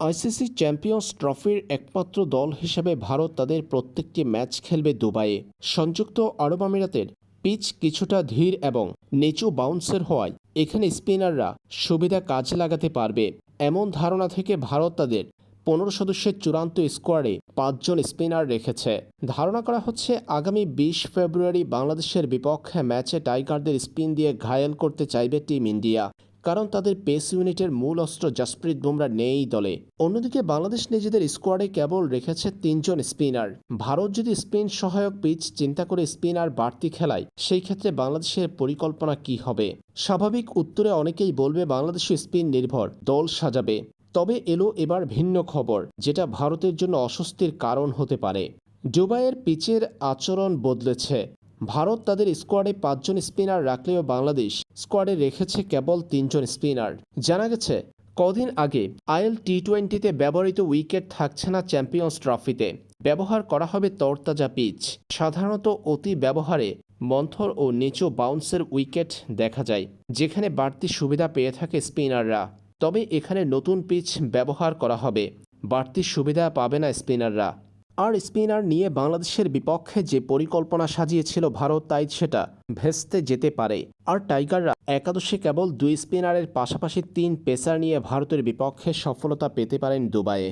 ICC champions ট্রফির একমাত্র দল হিসেবে ভারত তাদের প্রত্যেকটি ম্যাচ খেলবে দুবাইয়ে। সংযুক্ত আরব আমিরাতের পিচ কিছুটা ধীর এবং নিচু বাউন্সের হওয়ায় এখানে স্পিনাররা সুবিধা কাজে লাগাতে পারবে। এমন ধারণা থেকে ভারত তাদের পনেরো সদস্যের চূড়ান্ত স্কোয়াডে পাঁচজন স্পিনার রেখেছে। ধারণা করা হচ্ছে আগামী বিশ ফেব্রুয়ারি বাংলাদেশের বিপক্ষে ম্যাচে টাইগারদের স্পিন দিয়ে ঘায়েল করতে চাইবে টিম ইন্ডিয়া। কারণ তাদের পেস ইউনিটের মূল অস্ত্র জসপ্রীত বুমরা নেই দলে। অন্যদিকে বাংলাদেশ নিজেদের স্কোয়াডে কেবল রেখেছে তিনজন স্পিনার। ভারত যদি স্পিন সহায়ক পিচ চিন্তা করে স্পিনার বাড়তি খেলায়, সেই ক্ষেত্রে বাংলাদেশের পরিকল্পনা কি হবে? স্বাভাবিক উত্তরে অনেকেই বলবে বাংলাদেশি স্পিন নির্ভর, দল সাজাবে। তবে এলো এবার ভিন্ন খবর, যেটা ভারতের জন্য অস্বস্তির কারণ হতে পারে। দুবাইয়ের পিচের আচরণ বদলেছে। ভারত তাদের স্কোয়াডে পাঁচজন স্পিনার রাখলেও বাংলাদেশ স্কোয়াডে রেখেছে কেবল তিনজন স্পিনার। জানা গেছে, কদিন আগে আইএল টি টোয়েন্টিতে ব্যবহৃত উইকেট থাকছে না চ্যাম্পিয়ন্স ট্রফিতে। ব্যবহার করা হবে তরতাজা পিচ। সাধারণত অতি ব্যবহারে মন্থর ও নিচু বাউন্সের উইকেট দেখা যায়, যেখানে বাড়তি সুবিধা পেয়ে থাকে স্পিনাররা। তবে এখানে নতুন পিচ ব্যবহার করা হবে। বাড়তি সুবিধা পাবে না স্পিনাররা। আর স্পিনার নিয়ে বাংলাদেশের বিপক্ষে যে পরিকল্পনা সাজিয়েছিল ভারত, তাই সেটা ভেস্তে যেতে পারে। আর টাইগাররা একাদশে কেবল দুই স্পিনারের পাশাপাশি তিন পেসার নিয়ে ভারতের বিপক্ষে সফলতা পেতে পারেন দুবাইয়ে।